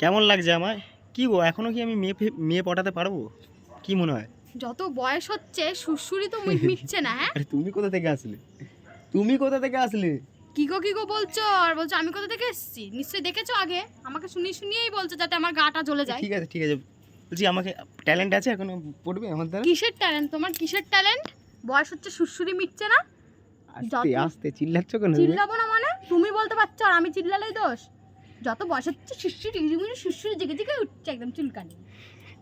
কেমন লাগছে আমায়? কি গো এখনও কি আমি মেয়ে মেয়ে পটাতে পারব? কি মনে হয়? যত বয়স হচ্ছে সুরসুরি তো মিটছে না হ্যাঁ? আরে তুমি কোথা থেকে আসলে? তুমি কোথা থেকে আসলে? কি গো কি গো বলছো? আর বলছো আমি কোথা থেকে এসেছি? নিশ্চয়ই দেখেছ আগে? আমাকে শুনিয়ে শুনিয়েই বলছো যাতে আমার গাটা জ্বলে যায়। ঠিক আছে ঠিক আছে। বলছি আমাকে ট্যালেন্ট আছে এখনও? পড়বে আমার দ্বারা কিসের ট্যালেন্ট তোমার কিসের ট্যালেন্ট বয়স হচ্ছে সুরসুরি মিটছে না? আস্তে আস্তে চিল্লাচ্ছ কেন? চিল্লাবো না মানে? তুমি বলতে পারছ আর আমি চিল্লালেই দোষ? যত বয়স হচ্ছে সুরসুরি রিমিরি সুরসুরি জেগে জেগে উঠছে একদম চুলকানি।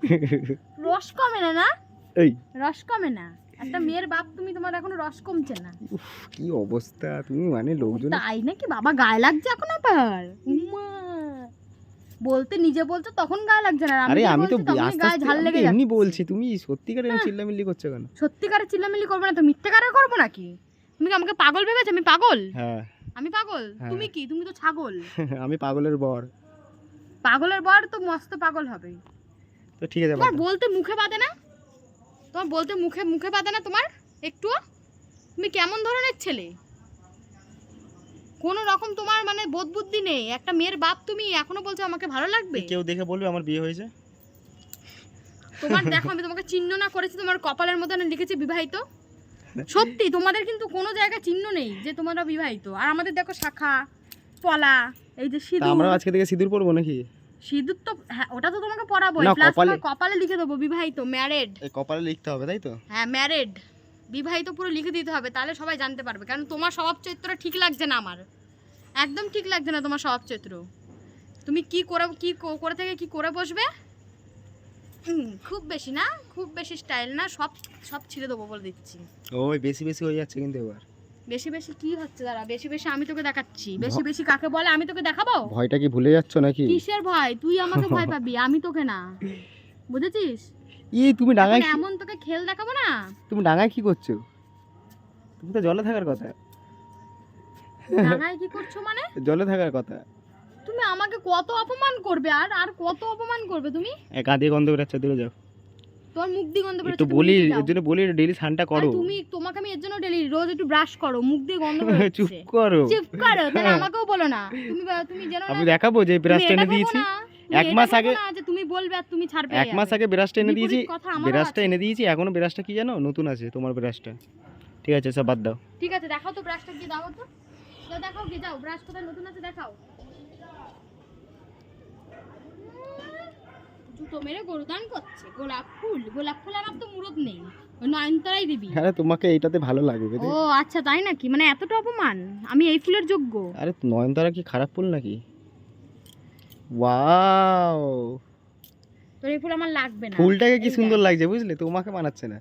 রস কমে না না? এই। রস কমে না? একটা মেয়ের বাপ তুমি তোমার এখনও রস কমছে না? কি অবস্থা? তুমি মানে লোকজন তাই নাকি? বাবা গায়ে লাগছে এখন আবার। বলতে নিজে বলছো তখন গায়ে লাগছে না। আরে আমি তো গায়ে ঝাল লেগে তো এমনি বলছি তুমি সত্যিকারে হ্যাঁ। চিল্লামিল্লি করছ কেন? সত্যিকারে চিল্লামিল্লি করব না তো মিথ্যেকারে করব নাকি? তুমি কি আমাকে পাগল ভেবেছো? আমি পাগল? হ্যাঁ। আমি পাগল? হ্যাঁ। তুমি কি? তুমি তো ছাগল। আমি পাগলের বর। পাগলের বর তো মস্ত পাগল হবে। তো ঠিক আছে তোমার বলতে মুখে বাঁধে না? তোমার বলতে মুখে মুখে বাঁধে না তোমার? একটুও? তুমি কেমন ধরনের ছেলে? কোনো রকম তোমার মানে বোধ বুদ্ধি নেই। একটা মেয়ের বাপ তুমি এখনও বলছো আমাকে ভালো লাগবে? কেউ দেখে বলবে আমার বিয়ে হয়েছে? তোমার দেখো আমি তোমাকে চিহ্ন না করেছি তোমার কপালের মধ্যে লিখেছি বিবাহিত? সত্যি তোমাদের কিন্তু কোনো জায়গায় চিহ্ন নেই যে তোমরা বিবাহিত। আর আমাদের দেখো শাখা পলা এই যে সিঁদুর। আমরা আজকে থেকে সিঁদুর পরবো নাকি? সিঁদুর তো হ্যাঁ ওটা তো তোমাকে পড়াবো না, প্লাস কপালে- লিখে দেবো বিবাহিত ম্যারেড এই কপালে লিখতে হবে তাই তো? হ্যাঁ ম্যারেড বিবাহিত পুরো লিখে দিতে হবে তাহলে সবাই জানতে পারবে। কারণ তোমার স্বভাব চরিত্র ঠিক লাগছে না আমার। একদম ঠিক লাগছে না তোমার স্বভাব চরিত্র তুমি কি করে কি করে থেকে কি করে বসবে? খুব বেশি না খুব বেশি স্টাইল না সব সব ছিঁড়ে দেবো বলে দিচ্ছি। ওই বেশি বেশি হয়ে যাচ্ছে কিন্তু এবার। বেশি বেশি কি হচ্ছে দাঁড়া বেশি বেশি আমি তোকে দেখাচ্ছি। বেশি বেশি কাকে বলে আমি তোকে দেখাবো? ভয়টা কি ভুলে যাচ্ছ নাকি? কিসের ভয়? তুই আমাকে ভয় পাবি আমি তোকে না। বুঝেছিস? ই তুমি ডাঙায় এমন তোকে খেল দেখাবো না। তুমি ডাঙায় কি করছ? তুমি তো জলে থাকার কথা। ডাঙায় কি করছ মানে? জলে থাকার কথা। তুমি আমাকে কত অপমান করবে? আর আর কত অপমান করবে তুমি? এ কাঁদিয়ে গন্ধ বেরোচ্ছে দূরে যাও। তোমার মুখ দিয়ে গন্ধ বেরোচ্ছে একটু বলি এর জন্য বলি ডেইলি স্নানটা করো। তুমি তোমাকে আমি এর জন্য ডেলি রোজ একটু ব্রাশ করো মুখ দিয়ে গন্ধ চুপ করো। চুপ করো তাহলে আমাকেও বলো না। তুমি তুমি জানো আমি দেখাবো যে এটা এনে দিয়েছি। এক মাস আগে- তুমি বলবে আর তুমি ছাড়বে এক মাস আগে ব্রাশটা এনে দিয়েছি। ব্রাশটা এনে দিয়েছি এখনও ব্রাশটা কি জানো? নতুন আছে তোমার ব্রাশটা ঠিক আছে সব বাদ দাও। ঠিক আছে দেখাও তো ব্রাশটা কি দাও তো। দেখাও কি যাও ব্রাশ কোথায় নতুন আছে দেখাও। মেরে গরুদান করছে। গোলাপ ফুল গোলাপ ফুল আমার তো মুরদ নেই। নয়নতারাই দিবি। আরে তোমাকে এইটাতে ভালো লাগবে ও আচ্ছা তাই নাকি? মানে এতটা অপমান? আমি এই ফুলের যোগ্য। আরে নয়নতারা কি খারাপ ফুল নাকি? ওয়াও! তোর এই ফুল আমার লাগবে না। ফুলটাকে কি সুন্দর লাগছে বুঝলে? তোমাকে মানাচ্ছে না।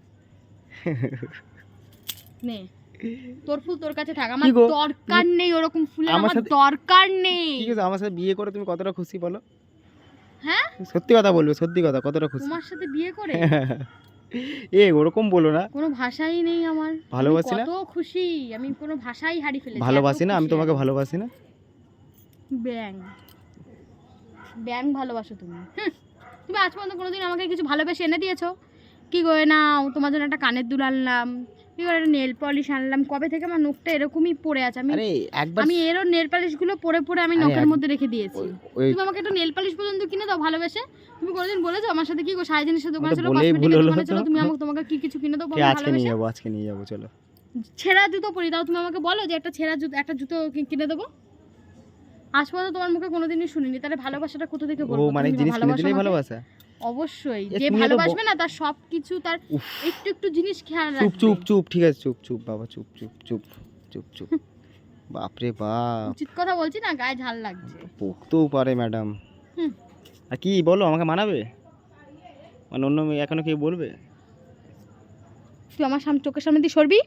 নে। তোর ফুল তোর কাছে থাক। আমার দরকার নেই ওরকম ফুলের আমার দরকার নেই। ঠিক আছে আমার সাথে বিয়ে করে তুমি কতটা খুশি বলো? হ্যাঁ? সত্যি কথা বলবে সত্যি কথা কতটা খুশি। তোমার সাথে বিয়ে করে? এ ওরকম বলো না। কোনো ভাষাই নেই আমার। ভালোবাসি না? কত খুশি আমি কোনো ভাষাই হারিয়ে ফেলেছি ভালোবাসি না? আমি তোমাকে ভালোবাসি না? ব্যাং। ব্যাং ভালোবাসো তুমি। তুমি আজ পর্যন্ত কোনোদিন আমাকে কিছু ভালোবেসে এনে দিয়েছ? কি গো নাও তোমার জন্য একটা কানের দুল আনলাম একটা নেল পলিশ আনলাম। কবে থেকে আমার নখটা এরকমই পড়ে আছে? আমি আরে একবার আমি এরও নেল পালিশগুলো পরে পরে আমি নখের মধ্যে রেখে দিয়েছি। তুমি আমাকে একটা নেল পালিশ পর্যন্ত কিনে দাও ভালোবেসে। তুমি কোনোদিন বলেছ আমার সাথে কি গো জিনিসের দোকান কসমেটিকের দোকানে তুমি আমাকে তোমাকে কি কিছু কিনে দাও ঠিক আজকে নিয়ে ভালোবেসে। যাব আজকে নিয়ে যাব চলো। ছেঁড়া জুতো পরি তাও তুমি আমাকে বলো যে একটা ছেঁড়া জুতো একটা জুতো কিনে দেবো? আজ পর্যন্ত তোমার মুখে কোনোদিনই শুনিনি তাহলে ভালোবাসাটা কোথা থেকে বলব? মানে জিনিস কিনে দিলেই ভালোবাসা? অবশ্যই। যে ভালোবাসবে না তার সব কিছু তার একটু একটু জিনিস খেয়াল রাখবে। চুপ চুপ চুপ ঠিক আছে চুপ চুপ বাবা চুপ চুপ চুপ চুপ চুপ। বাপরে বাপ। উচিত কথা বলছি না গায়ে ঝাল লাগছে। বকতেও পারে ম্যাডাম। আর কি বলো আমাকে মানাবে? মানে অন্য মেয়ে এখনও কেউ বলবে? তুই আমার সামনে চোখের সামনে দিয়ে সরবি?